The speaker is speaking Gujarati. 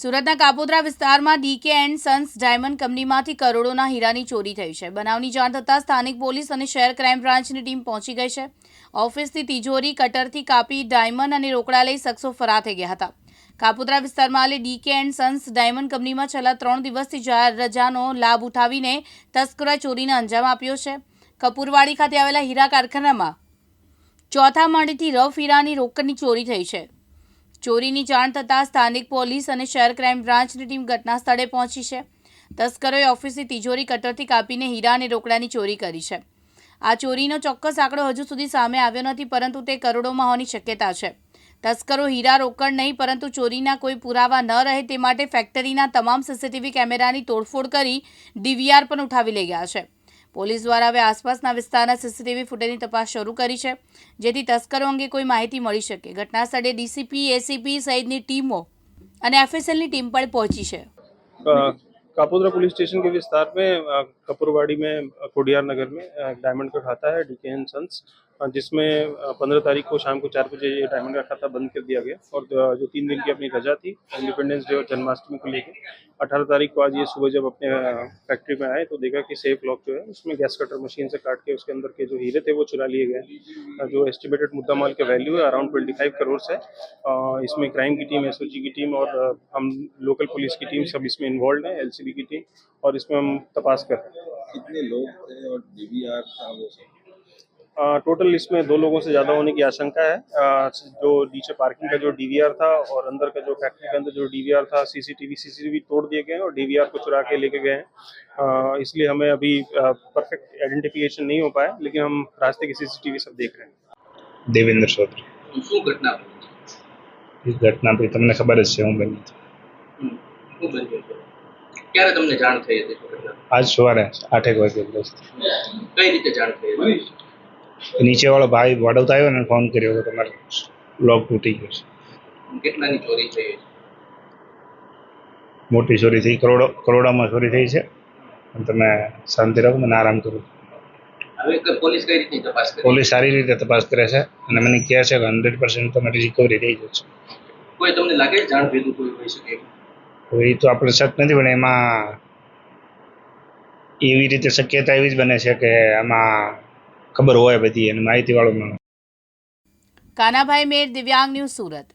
સુરતના કાપોદ્રા વિસ્તારમાં ડીકે એન્ડ સન્સ ડાયમંડ કંપનીમાંથી કરોડોના હીરાની ચોરી થઈ છે. બનાવની જાણ થતાં સ્થાનિક પોલીસ અને શહેર ક્રાઇમ બ્રાન્ચની ટીમ પહોંચી ગઈ છે. ઓફિસથી તિજોરી, કટરથી કાપી, ડાયમંડ અને રોકડા લઈ શખ્સો ફરાર થઈ ગયા હતા. કાપોદ્રા વિસ્તારમાં આવેલી ડીકે એન્ડ સન્સ ડાયમંડ કંપનીમાં છેલ્લા ત્રણ દિવસથી રજાનો લાભ ઉઠાવીને તસ્કરોએ ચોરીને અંજામ આપ્યો છે. કપૂરવાડી ખાતે આવેલા હીરા કારખાનામાં ચોથા માળેથી રફ હીરાની રોકડની ચોરી થઈ છે. ચોરીની જાણ થતાં સ્થાનિક પોલીસ અને શહેર ક્રાઇમ બ્રાન્ચની ટીમ ઘટના સ્થળે પહોંચી છે. તસ્કરોએ ઓફિસની તિજોરી કટરથી કાપીને હીરા અને રોકડાની ચોરી કરી છે. આ ચોરીનો ચોક્કસ આંકડો હજુ સુધી સામે આવ્યો નથી, પરંતુ તે કરોડોમાં હોવાની શક્યતા છે. તસ્કરો હીરા રોકડ નહીં, પરંતુ ચોરીના કોઈ પુરાવા ન રહે તે માટે ફેક્ટરીના તમામ સીસીટીવી કેમેરાની તોડફોડ કરી ડીવીઆર પણ ઉઠાવી લઈ ગયા છે. પોલીસ દ્વારા હવે આસપાસના વિસ્તારના સીસીટીવી ફૂટેજની તપાસ શરૂ કરી છે જેથી તસ્કરો અંગે કોઈ માહિતી મળી શકે ઘટના સ્થળે ડીસીપી એસીપી સહિતની ટીમો અને એફએસએલની ટીમ પણ પહોંચી છે अ, कापोद्रा पुलिस स्टेशन के विस्तार में अ, कपूरवाड़ी में अ, कोडियार नगर में अ, डायमंड का खाता है डीके एंड सन्स अ, जिसमें पंद्रह तारीख को शाम को चार बजे ये डायमंड का खाता बंद कर दिया गया और जो तीन दिन की अपनी रजा थी इंडिपेंडेंस डे और जन्माष्टमी को लेकर अठारह तारीख को आज ये सुबह जब अपने फैक्ट्री में आए तो देखा कि सेफ़ लॉक जो है, उसमें गैस कटर मशीन से काट के उसके अंदर के जो हीरे थे, वो चुरा लिए गए जो एस्टिमेटेड मुद्दा माल का वैल्यू है अराउंड ट्वेंटी फाइव करोड़ है इसमें क्राइम की टीम एसओजी की टीम और हम लोकल पुलिस की टीम सब इसमें इन्वॉल्व है एलसीबी की टीम और इसमें हम तपास कर रहे हैं। कितने लोग थे और था वो सब? टोटल इसमें दो लोगों से ज़्यादा होने की आशंका है अ, जो नीचे पार्किंग का जो डीवीआर था और अंदर का जो फैक्ट्री के अंदर जो डीवीआर था सीसीटीवी सीसीटीवी तोड़ दिए गए हैं और डीवीआर को चुरा के लेके गए हैं अ, इसलिए हमें अभी परफेक्ट आइडेंटिफिकेशन नहीं हो पाया लेकिन हम रास्ते की सीसीटीवी सब देख रहे हैं દેવેન્દ્ર ચૌધરી શું ઘટના બની એ ઘટના તો તમને ખબર જ છે હું બની હમ. શું બન્યું છે ક્યારે તમને જાણ થઈ હતી ઘટના આજ સવારે આઠેક વાગે બસ કઈ રીતે જાણ થઈ હતી નીચેવાળો ભાઈ વડોદરા આવ્યો ને ફોન કર્યો કે તમારે લોક તૂટી ગયો છે. કેટલાની ચોરી થઈ મોટી ચોરી થઈ કરોડો કરોડામાં ચોરી થઈ છે. તમે શાંતિ રાખો મને આરામ કરું. પોલીસ કઈ રીતની તપાસ કરી? પોલીસ સારી રીતે તપાસ કરે છે અને મને કહે છે કે હંડ્રેડ પર્સન્ટ તમારી રિકવરી થઈ જશે કોઈ તમને લાગે જાણ ભેદું કોઈ હોઈ શકે? એ તો આપણે શક નથી પણ એમાં એવી રીતે શક્યતા એવી જ બને છે કે આમાં ખબર હોય બધી અને માહિતીવાળો માણસ કાનાભાઈ મેર દિવ્યાંગ ન્યૂઝ સુરત.